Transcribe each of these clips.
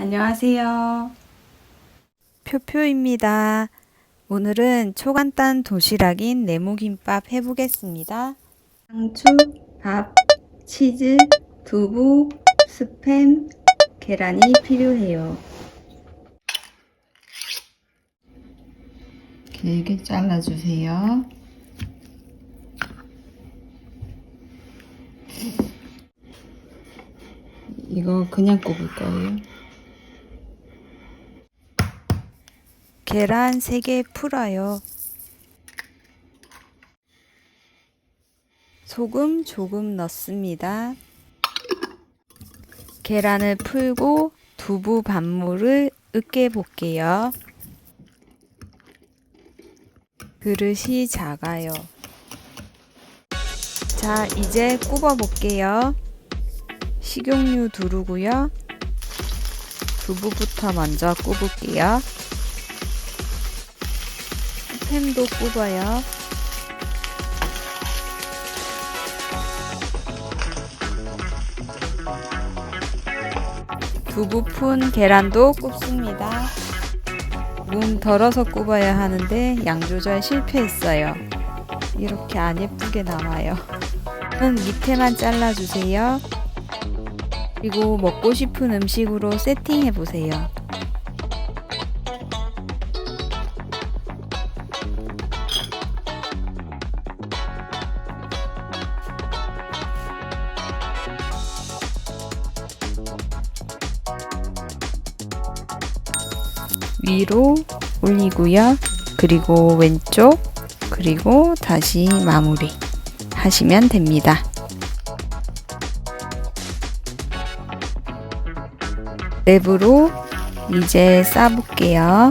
안녕하세요. 표표입니다. 오늘은 초간단 도시락인 네모김밥 해보겠습니다. 상추, 밥, 치즈, 두부, 스팸, 계란이 필요해요. 길게 잘라주세요. 이거 그냥 꼽을 거예요. 계란 3개 풀어요. 소금 조금 넣습니다. 계란을 풀고 두부 반물을 으깨 볼게요. 그릇이 작아요. 자, 이제 굽어 볼게요. 식용유 두르고요. 두부부터 먼저 굽을게요. 스팸도 굽어요. 두부 푼 계란도 굽습니다. 문 덜어서 굽어야 하는데 양 조절 실패했어요. 이렇게 안 예쁘게 나와요. 은 밑에만 잘라주세요. 그리고 먹고 싶은 음식으로 세팅해 보세요. 위로 올리고요. 그리고 왼쪽, 그리고 다시 마무리 하시면 됩니다. 랩으로 이제 싸볼게요.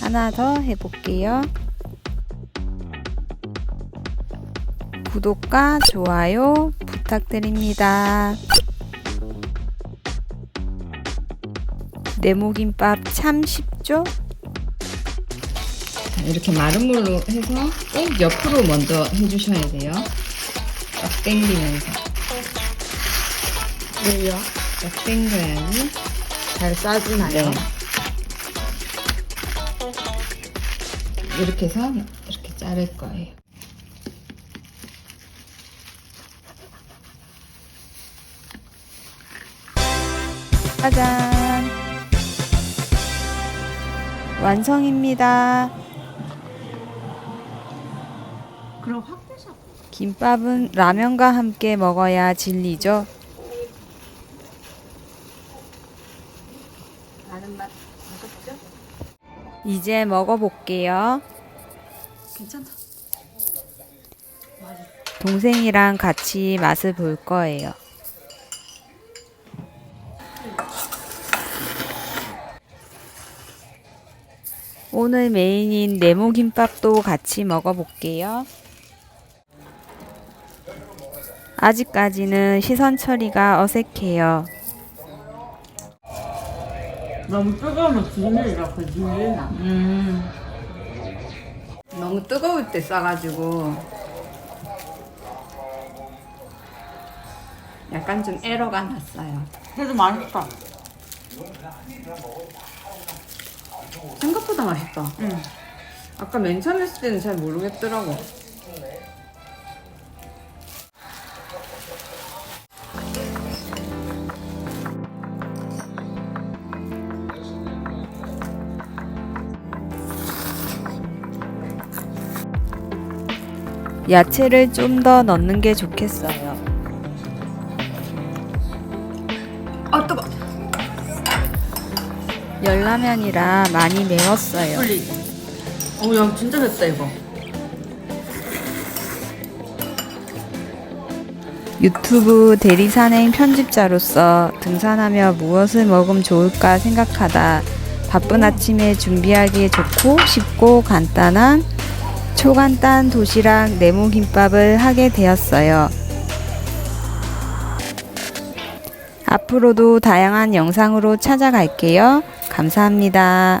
하나 더 해볼게요. 구독과 좋아요 부탁드립니다. 네모김밥 참 쉽죠? 자, 이렇게 마른 물로 해서 꼭 옆으로 먼저 해주셔야 돼요. 딱 당기면서. 왜요? 딱 당겨야지. 잘 싸지나요? 네. 이렇게 해서 이렇게 자를 거예요. 짜잔! 완성입니다. 그럼 확 드셔. 김밥은 라면과 함께 먹어야 진리죠. 나는 맛 맛없죠? 이제 먹어볼게요. 괜찮다. 동생이랑 같이 맛을 볼 거예요. 오늘 메인인 네모김밥도 같이 먹어볼게요. 아직까지는 시선 처리가 어색해요. 너무 뜨거우면 비밀이라 그 비밀나. 음, 너무 뜨거울 때 싸가지고 약간 좀 에러가 났어요. 그래도 맛있다. 생각보다 맛있다. 응. 아까 맨 처음 했을 때는 잘 모르겠더라고. 야채를 좀 더 넣는 게 좋겠어요. 열라면이라 많이 매웠어요. 풀리지. 어야 진짜 됐다 이거. 유튜브 대리산행 편집자로서 등산하며 무엇을 먹으면 좋을까 생각하다 바쁜 아침에 준비하기에 좋고 쉽고 간단한 초간단 도시락 네모김밥을 하게 되었어요. 앞으로도 다양한 영상으로 찾아갈게요. 감사합니다.